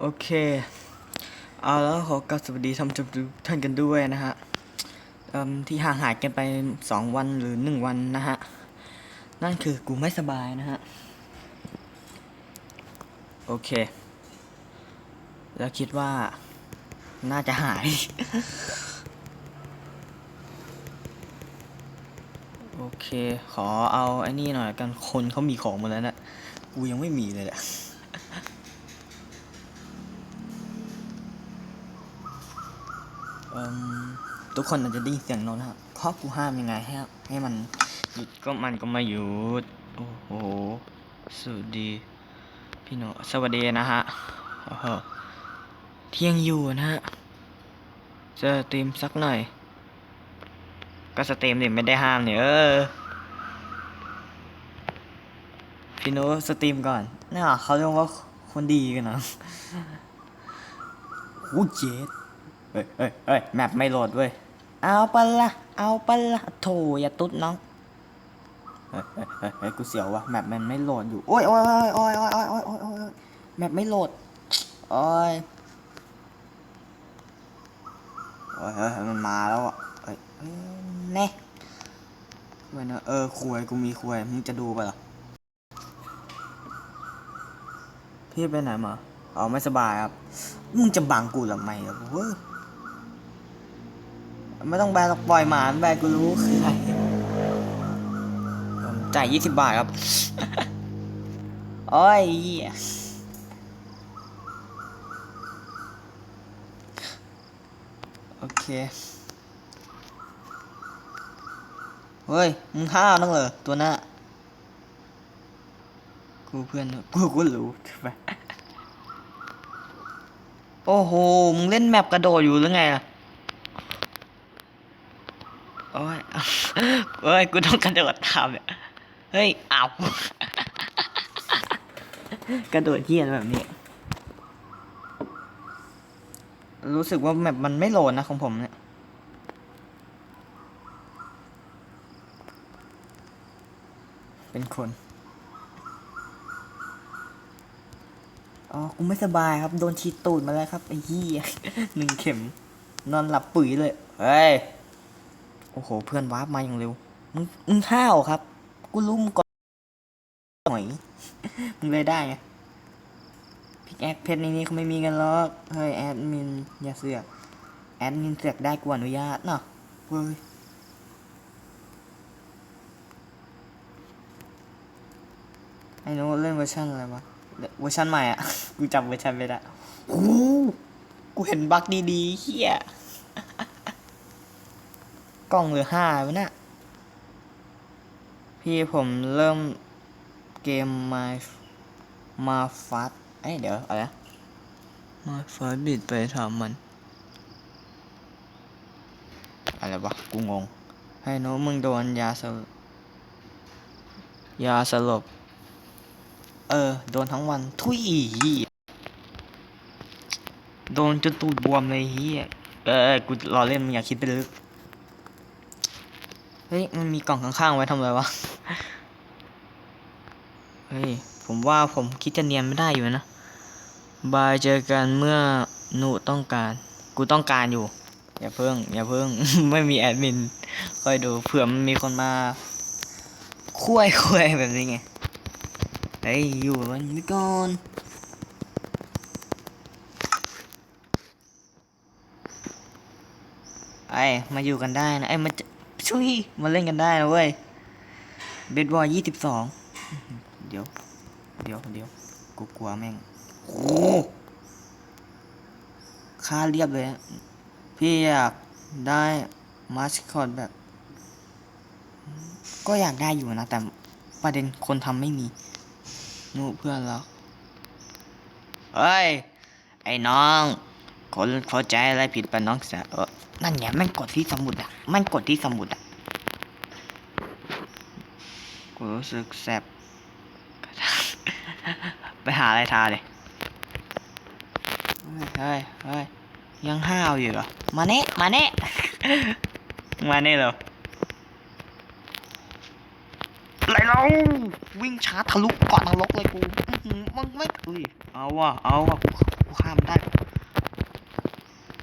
โอเคเอาแล้วขอกราบสวัสดีท่านท่านกันด้วยนะฮะที่ห่างหายกันไปสองวันหรือหนึ่งวันนะฮะ นั่นคือกูไม่สบายนะฮะ โอเค แล้วคิดว่าน่าจะหาย โอเค ขอเอาไอ้นี่หน่อยกันคนเขามีของหมดแล้วนะ กูยังไม่มีเลยแหละ เอิ่ม ทุกคนอาจจะได้ยินเสียงโน้นนะครับเพราะกูห้ามยังไงให้ให้มันหยุดก็มันก็ไมาหยุด โอ้โหสวัสดีพี่โนสวัสดีนะฮะโอ้เที่ยงอยู่นะฮะจะสตรีมสักหน่อย ก็สตรีมดิไม่ได้ห้ามเนี่ยเออพี่โนสตรีมก่อนน่าเขาเรียกว่าคนดีกันนะโอ้เจ็ดเฮ้ยเฮ้ยเฮ้ยแมปไม่โหลดเว้ย เอาปะละเอาปะละโถอย่าตุ๊ดน้องเฮ้ยกูเสียววะแมปมันไม่โหลดอยู่โอ้ยโอ้ยโอ้ยโอ้ยโอ้ยโอ้ยโอ้ยโอ้ยแมปไม่โหลดโอ้ยโอ้ยเฮ้ยมันมาแล้วอะเฮ้ยเฮ้ยแน่ควยนะเออควยกูมีควยมึงจะดูปะล่ะพี่ไปไหนมาอ๋อไม่สบายครับมึงจะบังกูทำไมล่ะเว้ย ไม่ต้องแบนหรอกปล่อยหมาแบนกูรู้คือใครผมจ่ายยี่สิบบาทครับโอ้ยเหี้ยโอเค เฮ้ย มึงห้าวนั่งเหรอตัวหน้า กูเพื่อน กูก็รู้ไปโอ้โห มึงเล่นแมปกระโดดอยู่หรือไงล่ะ โอ้ยเฮ้ย กูต้องกระโดดตามเนี่ยเฮ้ยอ้าวกระโดดเที่ยนแบบนี้ รู้สึกว่าแมปมันไม่โหลดนะของผมเนี่ย เป็นคน อ๋อ กูไม่สบายครับ โดนฉีตูดมาแล้วครับ ไอ้ยี่หนึ่งเข็ม นอนหลับปุ๋ยเลย เฮ้ย โอ้โห เพื่อนวาร์ปมาอย่างเร็ว มึงมึงห้าวครับ กูรู้มึงกดหน่อย มึงเลยได้ไงพิกแอคเพชรในนี้เขาไม่มีกันหรอก เฮ้ยแอดมินอย่าเสือก แอดมินเสือกได้กูอนุญาตเนาะเฮ้ยไอ้โน้เล่นเวอร์ชันอะไรวะ เวอร์ชันใหม่อะ กูจำเวอร์ชันไม่ได้โอ้กูเห็นบั๊กดีๆเฮีย ล้องเหลือห้าวะน่ะพี่ผมเริ่มเกมมามาฟัดเอ้ยเดี๋ยวอะไรมาฟัดบิดไปถามมัน อะไรวะกูงง ให้โน้ตมึงโดนยาสลยาสลบ เออ โดนทั้งวัน ทุยโดนจนตูดบวมเลยเฮียเออเออกูรอเล่นมึงอย่าคิดไปลึก เฮ้ยมันมีกล่องข้างๆไว้ทำอะไรวะ เฮ้ย ผมว่าผมคิดจะเนียนไม่ได้อยู่นะ บายเจอกันเมื่อหนูต้องการ กูต้องการอยู่ อย่าเพิ่ง อย่าเพิ่ง ไม่มีแอดมินคอยดูเผื่อมันมีคนมาคุยคุยแบบนี้ไง เฮ้ย อยู่มันไม่ก่อนไอ้มาอยู่กันได้นะไอ้ยมาจะ ช่วยมาเล่นกันได้นะเว้ยเบสบอลยี่สิบสองเดี๋ยว เดี๋ยวเดี๋ยวกูกลัวแม่งโอ้ค่าเรียบเลย พี่อยากได้มาสคอตแบบ ก็อยากได้อยู่นะ แต่ประเด็นคนทำไม่มีนู่เพื่อนเราเฮ้ย ไอ้น้อง คนเข้าใจอะไรผิดไปน้องสาวเออ นั่นไงแม่งกดที่สมุดอะแม่งกดที่สมุดอะกูรู้สึกแสบไปหาอะไรทาเลยเฮ้ยเฮ้ยยังห้าวอยู่เหรอ มาเน่มาเน่มาเน่เหรอไรเราวิ่งช้าทะลุเกาะนรกเลยกูมึงไม่อุ้ยเอาว่ะเอาว่ะกูข้ามได้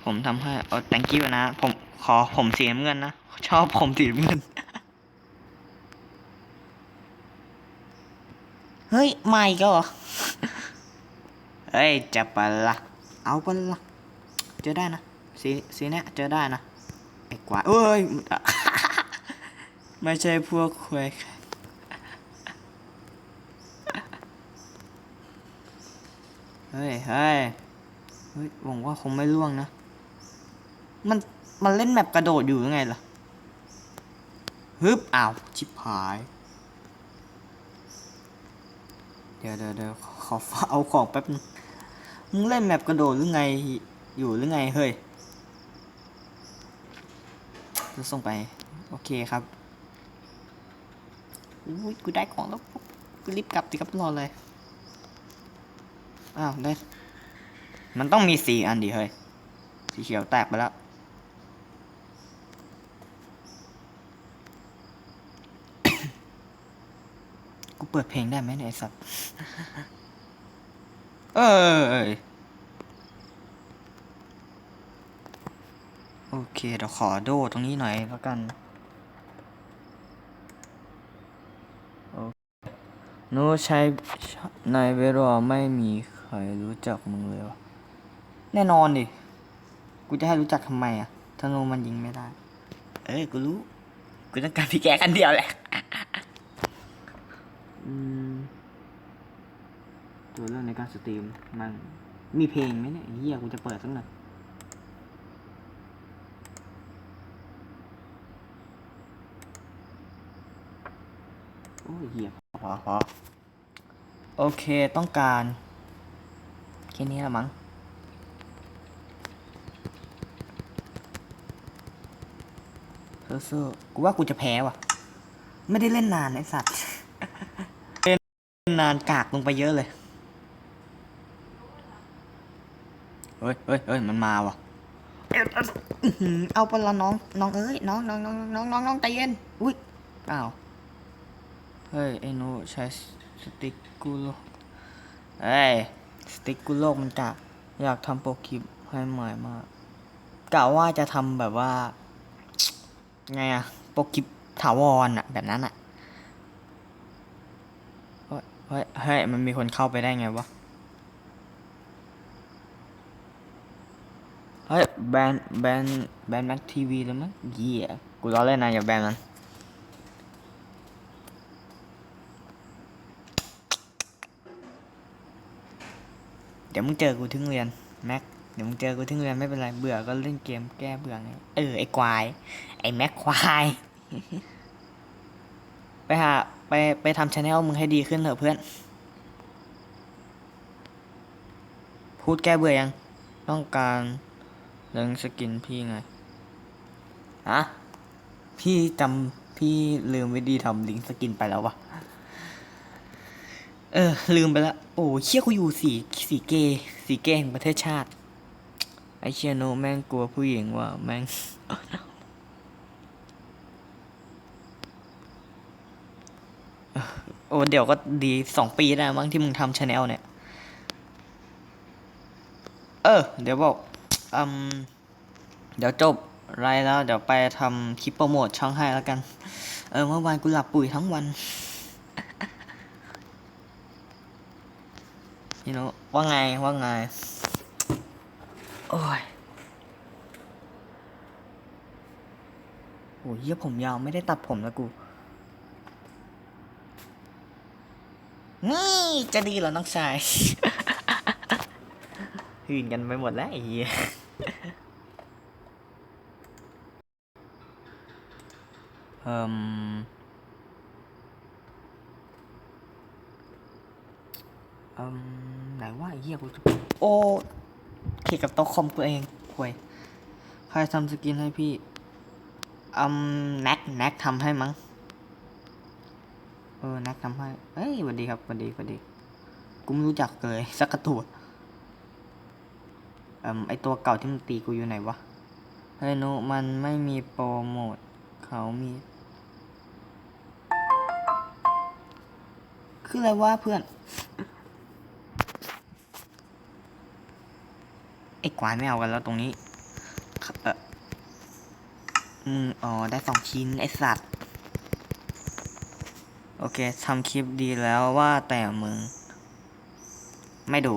ผมทำให้เออ thank you นะ ผมขอผมสีน้ำเงินนะ ชอบผมสีน้ำเงิน เฮ้ย ไม่ก็เหรอ เฮ้ย จะปะละเอาปะละเจอได้นะ สีสีเนี้ยเจอได้นะ ไอ้กวาดเอ้ย ไม่ใช่พวกควยเฮ้ยเฮ้ยเฮ้ยหวังว่าคงไม่ล่วงนะ มันมันเล่นแมปกระโดดอยู่ยังไงล่ะฮึบอ้าวชิบหาย เดี๋ยวเดี๋ยวเดี๋ยวขอเอาของแป๊บนึงมึงเล่นแมปกระโดดหรือไงอยู่หรือไงเฮ้ยจะส่งไป โอเคครับอุ้ยกูได้ของแล้วกูรีบกลับสิครับรอเลย อ้าวได้ มันต้องมีสี่อันดิเฮ้ยสีเขียวแตกไปแล้ว เปิดเพลงได้ไหมเนี่ยไอ้สัตว์ เอยโอเคเดี๋ยวขอโดตรงนี้หน่อยแล้วกันโอเคโน้ใช้ในเวลาไม่มีใครรู้จักมึงเลยวะแน่นอนดิ กูจะให้รู้จักทำไมอะธนูมันยิงไม่ได้ เอ้ย กูรู้ กูต้องการพี่แกกันเดียวแหละอืม ตัวเรื่องในการสตรีมมันมีเพลงไหมเนี่ยไอ้เฮียกูจะเปิดสักหน่อยโอ้ยเฮียพอพอโอเคต้องการแค่นี้ละมั้งสู้ๆกูว่ากูจะแพ้ว่ะ ไม่ได้เล่นนานไอ้สัตว์เล่ นนานกากลงไปเยอะเลย เฮ้ยเฮ้ยเฮ้ยมันมาว่ะอื้อหือเอาไปละน้อง น้องเอ้ย น้องน้องน้องน้องน้องน้องใจเย็น อุ้ยอ้าว เฮ้ย ไอ้หนูใช้สติ๊กกูโลกเฮ้ย สติ๊กกูโลกมันกะอยากทำโปรคลิปให้ใหม่มากกะว่าจะทำแบบว่า ไงอะโปรคลิปถาวรอะแบบนั้นอะเฮ้ยเฮ้ยมันมีคนเข้าไปได้ไงวะ เฮ้ย แบน แบน แบนแม็กทีวีเลยมั้งเหี้ยกูล้อเล่นนะอย่าแบนมันเดี๋ยวมึงเจอกูที่โรงเรียนแม็กเดี๋ยวมึงเจอกูที่โรงเรียนไม่เป็นไรเบื่อก็เล่นเกมแก้เบื่อไงเออไอ้ควาย ไอ้แม็กควาย ไปหา ไปไปทำชาแนลมึงให้ดีขึ้นเถอะเพื่อน พูดแก้เบื่อยัง ต้องการเรื่องสกินพี่ไงฮะพี่จำพี่ลืมวิธีทำลิงสกินไปแล้ววะเออ ลืมไปล้วโอ้เชี่ยกูอยู่สีสีเกสีเกแห่งประเทศชาติ ไอเชียโนแม่งกลัวผู้หญิงว่าแม่ง โอ้เดี๋ยวก็ดีสองปีได้มั้งที่มึงทำชาแนลเนี่ย เออ เดี๋ยวบอกอืมเดี๋ยวจบไรแล้ว เดี๋ยวไปทำคลิปโปรโมทช่องให้แล้วกัน เออเมื่อวานกูหลับปุ๋ยทั้งวันนี่ know ว่าไง ว่าไง โอ้ยโอ้ยเหี้ยผมยาวไม่ได้ตัดผมแล้วกู นี่ จะดีเหรอน้องชายหื่นกันไปหมดแล้วไอ้เหี้ยเอ่มเอ่มไหนว่าไอ้เหี้ยกูจะโอ้เขกับโต๊ะคอมตัวเองควยใครทำสกินให้พี่อืมแน็กแน็กทำให้มั้ง ออน็กทำให้เฮ้ยสวัสดีครับสวัสดีสวัสดี กูไม่รู้จักเลยสักกระตัวเอ่มไอตัวเก่าที่มันตีกูอยู่ไหนวะ เฮ้ยนุมันไม่มีโปรโมทเขามี คืออะไรวะเพื่อน ไอ้กวายไม่เอากันแล้วตรงนี้ เอออืมอ๋อ ได้สองชิ้น ไอสัตว์ โอเคทำคลิปดีแล้วว่าแต่มึง ไม่ดู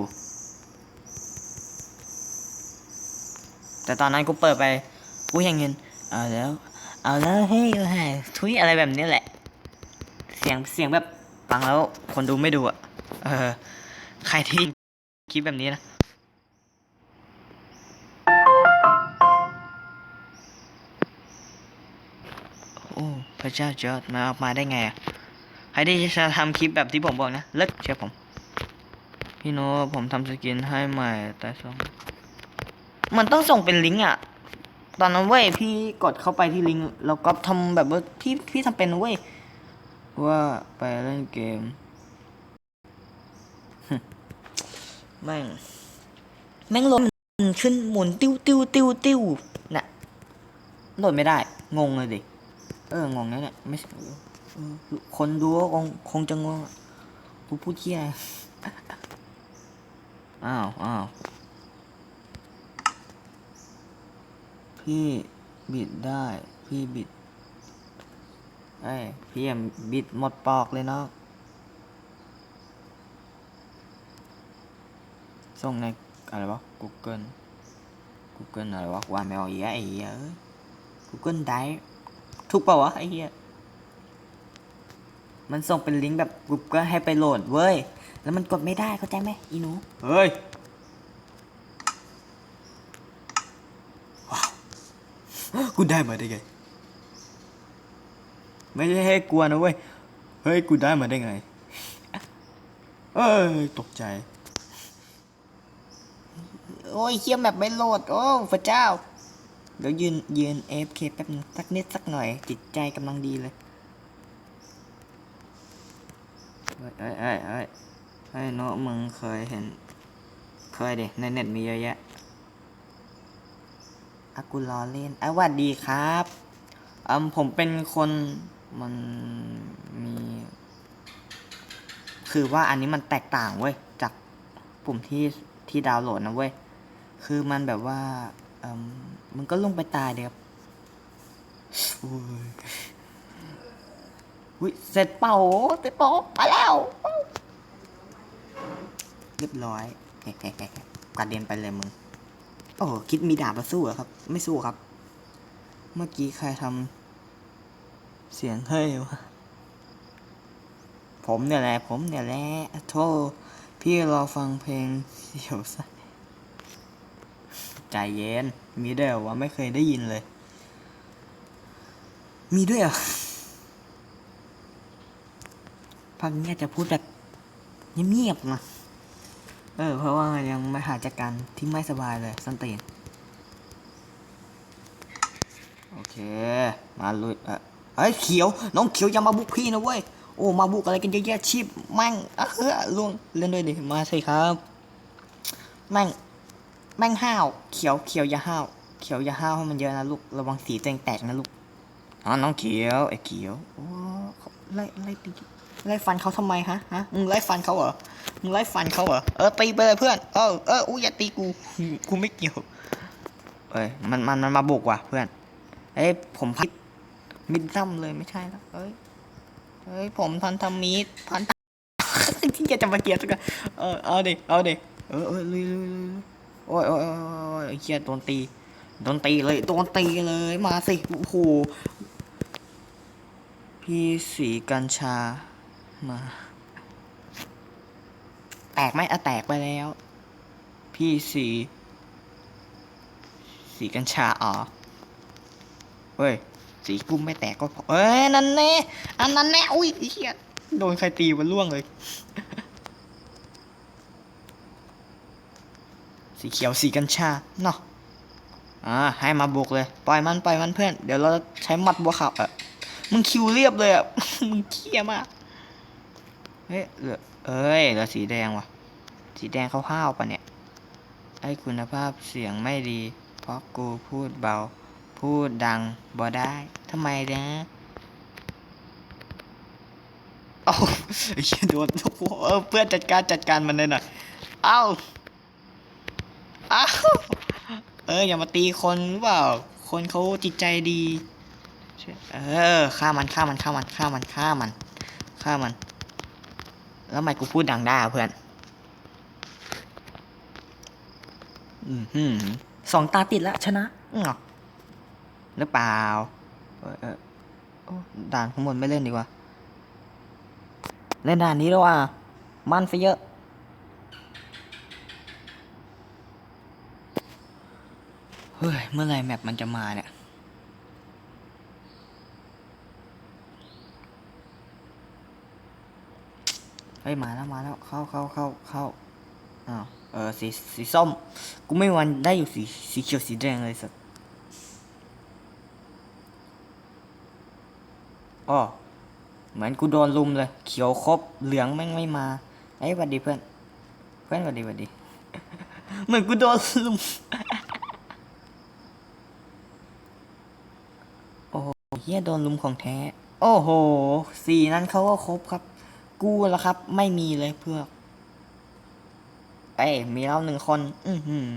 แต่ตอนนั้นกูเปิดไปกูยังเงินเอาแล้ว เอาแล้วเฮ้ยเฮ้ยทุยอะไรแบบนี้แหละ เสียงเสียงแบบฟังแล้ว คนดูไม่ดูอะ เออ ใครที่คลิปแบบนี้นะโอ้พระเจ้าจอร์ดมาออกมาได้ไงอะ ครที่จะทำคลิปแบบที่ผมบอกนะ เลิกเชื่อผม พี่โนตผมทำสกินให้ใหม่แต่ส่งมันต้องส่งเป็นลิงก์อะ ตอนนั้นเว้ยพี่กดเข้าไปที่ลิงก์แล้วก็ทำแบบว่าพี่พี่ทำเป็นเว้ยว่าไปเล่นเกมแม่ง แม่งลมขึ้นหมุนติ้วติ้วติ้วติ้วน่ะโหลดไม่ได้ งงเลยดิ เออ งงนะเนี่ยไม่ คนดูก็คงคงจะงงกูพูดเที่ยอ้าวอ้าวพี่บิดได้ พี่บิดเอ้พี่ยังบิดหมดปอกเลยเนาะส่งในอะไรวะ Google Google อะไรวะว่าไม่ออกอีกแล้วไอ้เหี้ยเอ้ย Google Drive ถูกเปล่าวะไอ้เหี้ย มันส่งเป็นลิงก์แบบกรุ๊ปก็ให้ไปโหลดเว้ย แล้วมันกดไม่ได้เข้าใจไหมอีหนู เฮ้ย ว้าวกูได้มาได้ไง ไม่ใช่ให้กลัวนะเว้ย เฮ้ย กูได้มาได้ไง เอ้ย ตกใจ โอ้ยเคียมแบบไม่โหลด โอ้พระเจ้า เดี๋ยวยืนยืน AFK แป๊บนึงสักนิดสักหน่อย จิตใจกำลังดีเลย เอ้ยเอ้ยเอ้ยเอ้เฮ้ยโนมึงเคยเห็น เคยดิในเน็ตมีเยอะแยะอากูล้อเล่นอะหวัดดีครับอืมผมเป็นคนมันมี คือว่าอันนี้มันแตกต่างเว้ย จากปุ่มที่ที่ดาวน์โหลดนะเว้ย คือมันแบบว่าอืมมึงก็ลงไปตายเดียวโอ้ย อุ้ยเสร็จเป่าเสร็จเป่ามาแล้ว เรียบร้อยกระเด็นไปเลยมึง โอ้คิดมีดาบมาสู้เหรอครับ ไม่สู้ครับ เมื่อกี้ใครทำเสียงเฮ้ยวะผมเนี่ยแหละ ผมเนี่ยแหละโทษพี่รอฟังเพลงเสียวสัใจเย็น มีด้วยวะไม่เคยได้ยินเลย มีด้วยเห พักนี้จะพูดแบบเงียบๆนะเออ เพราะว่ายังไม่หายจากการที่ไม่สบายเลยสันตีนโอเค มาลุยเออเฮ้ยเขียว น้องเขียวอย่ามาบุกพี่นะเว้ย โอ้ มาบุกอะไรกันเยอะแยะชีพแม่งอะเฮ้อล่วงเล่นด้วยดิ มาสิครับ แม่ง แม่งห้าว เขียว เขียวอย่าห้าว เขียวอย่าห้าวให้มันเยอะนะลูก ระวังสีตัวเองแตกนะลูก อ๋อ น้องเขียว ไอ้เขียว โอ้เขาไล่ไล่ตี ไล่ฟันเขาทำไมฮะฮะมึงไล่ฟันเขาเหรอมึงไล่ฟันเขาเหรอเออตีไปเลยเพื่อนเออเอออุ้ยอย่าตีกูกูไม่เกี่ยวเอ้ยมันมันมันมาบุกว่ะเพื่อนเอ้ยผมพัดมิดซ้ำเลยไม่ใช่แล้วเอ้ยเฮ้ยผมพันธมิตรพันธที่แกจะมาเกลียดสักกันเออเอาดิเอาดิเออเออลุยลุยลุยลุยโอ้ยโอ้ยโอ้ยโอ้ยไอ้เกียโดนตีโดนตีเลยโดนตีเลยมาสิโอ้โหพี่สีกัญชา มา แตกไหมอะแตกไปแล้ว พี่สีสีกัญชาอ๋อเฮ้ย สีกุ้มไม่แตกก็พอเอ้ย นั่นแน่อันนั้นแน่อุ้ยไอ้เหี้ยโดนใครตีมันล่วงเลย สีเขียวสีกัญชาเนาะอ่าให้มาบุกเลย ปล่อยมันปล่อยมันเพื่อน เดี๋ยวเราใช้หมัดบัวขาวอะมึงคิวเรียบเลยอะ มึงเคี้ยมาก เฮ้ยเหลือเอ้ยเหลือสีแดงว่ะ สีแดงเขาห้าวๆปะเนี่ย ไอ้คุณภาพเสียงไม่ดี เพราะกูพูดเบา พูดดังบ่ได้ทำไมนะเอ้าไอ้เหี้ยโดนเออเพื่อนจัดการจัดการมันเลยหน่อย เอ้า เอ้า เอออย่ามาตีคนหรือเปล่า คนเขาจิตใจดี เออฆ่ามันฆ่ามันฆ่ามันฆ่ามันฆ่ามันฆ่ามัน แล้วทำไมกูพูดดังได้อะเพื่อนอืมหืมสองตาติดแล้วชนะอื้อหรือเปล่าเออเออโอ้ด่านข้างบนไม่เล่นดีกว่า เล่นด่านนี้แล้วอะมันซะเยอะ เฮ้ย เมื่อไหรแมปมันจะมาเนี่ย ฮ้ยมาแล้วมาแล้วเข้าเข้าเข้าเข้าอ้าวเออสีสีส้มกูไม่วันได้อยู่สีสีเขียวสีแดงเลยสักอ้อเหมือนกูโดนลุมเลย เขียวครบเหลืองแม่งไม่มาเอ้หวัดดีเพื่อนเพื่อนหวัดดีหวัดดีเหมือนกูโดนลุมโอ้โหเฮียโดนลุมของแท้ โอ้โหสีนั้นเขาก็ครบครับ กูละครับ ไม่มีเลยเพื่อกเอ้มีเราหนึ่งคน อือหือ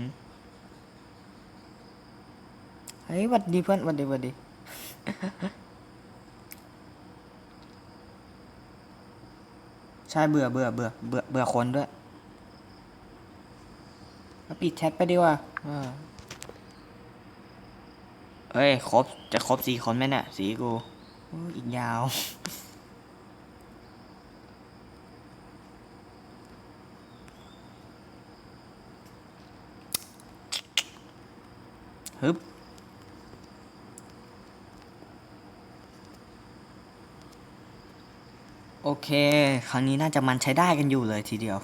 เฮ้ยวัดดีเพื่อนวัดดีวัดดีใช่เบื่อเบื่อเบื่อเบื่อเบื่อคนด้วยแล้วปิดแชทไปดีกว่าเอ้ย ครบ จะครบสี่คนไหมเนี่ยสีกู อีกยาว ฮึบโอเค ครั้งนี้น่าจะมันใช้ได้กันอยู่เลยทีเดียว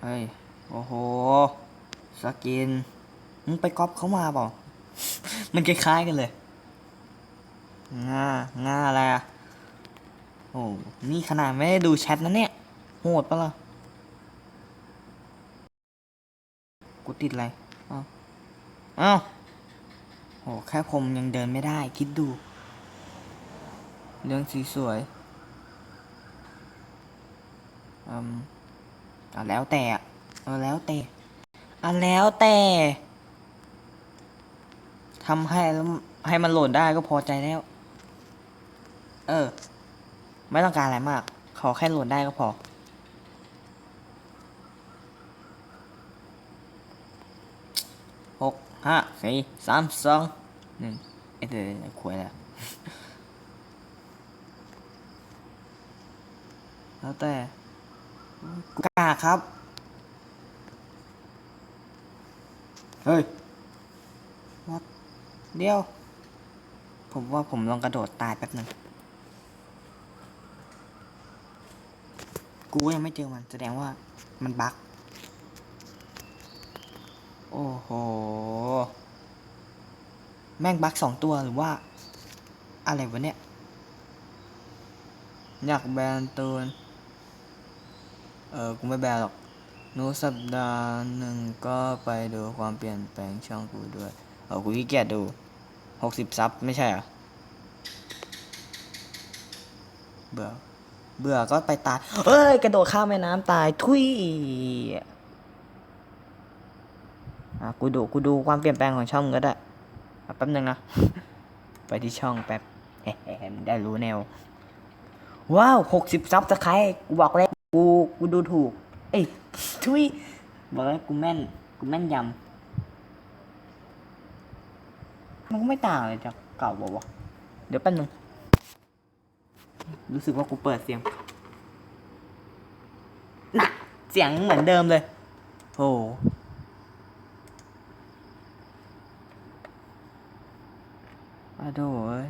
เฮ้ย โอ้โห สกิน มึงไปก๊อปเขามาเปล่า มันคล้ายๆกันเลย ง่า ง่าอะไรอะ โอ้ นี่ขนาดไม่ได้ดูแชทนะเนี่ย โหดปะล่ะ ติดอะไรอ้าวอ้าโอ้แค่ผมยังเดินไม่ได้ คิดดู เรื่องสีสวยอืมอะแล้วแต่อะเอาแล้วแต่อะแล้วแต่ทำให้แล้วให้มันโหลดได้ก็พอใจแล้ว เออ ไม่ต้องการอะไรมาก ขอแค่โหลดได้ก็พอ หกห้า สี่สามสองหนึ่งเอ้เดี๋ยวเดี๋ยวขวยแล้วแล้วแต่กล้าครับ เฮ้ยวัดเดียว ผมว่าผมลองกระโดดตายแป๊บหนึ่งกูยังไม่เจอมันแสดงว่ามันบั๊กโอ้โห แม่งบั๊กสองตัวหรือว่า อะไรวะเนี่ย อยากแบนตูนเออกูไม่แบนหรอกนูสัปดาห์หนึ่งก็ไปดูความเปลี่ยนแปลงช่องกูด้วย เออกูขี้เกียจดูหกสิบซับไม่ใช่เหรอ เบื่อ เบื่อก็ไปตาย เอ้ย กระโดดข้ามแม่น้ำตาย ทุยอะกูดู กูดูความเปลี่ยนแปลงของช่องก็ได้ แป๊บนึงนะ ไปที่ช่องแป๊บได้รู้แนว ว้าวหกสิบซับสไครต์กูบอกแล้วกูกูดูถูก เอ้ยทุยบอกแล้วกูแม่น กูแม่นยำ มันก็ไม่ต่างเลยจากเก่าบอกว่าเดี๋ยวแป๊บนึง รู้สึกว่ากูเปิดเสียงน่ะเสียงเหมือนเดิมเลย โอ้ อโดย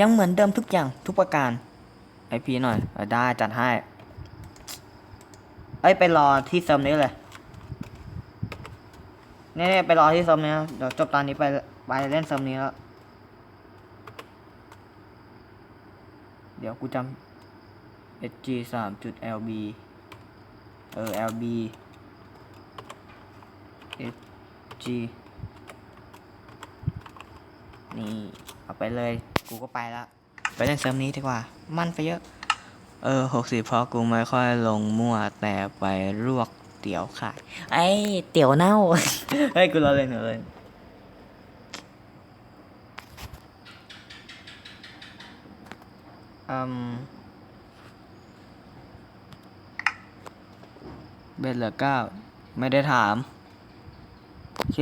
ยังเหมือนเดิมทุกอย่างทุกประการไอพีหน่อยอได้จัดให้ เอ้ยไปรอที่เซิร์ฟนี้เลยเนี่ยๆไปรอที่เซิร์ฟนี้เดี๋ยวจบตอนนี้ไปไปเล่นเซิร์ฟนี้แล้ว เดี๋ยวกูจำ SG สามจุด LB เออ LB SG นี่เอาไปเลย กูก็ไปละไปเล่นเซิร์ฟนี้ดีกว่า มันไปเยอะ เออหกสิบเพราะกูไม่ค่อยลงมั่วแต่ไปลวกเตี๋ยวขายไอ้เตี๋ยวเน่า เฮ้ย กูรอเล่นกูรอเล่นอืมเบ็ดเหลือเก้า ไม่ได้ถาม โอเค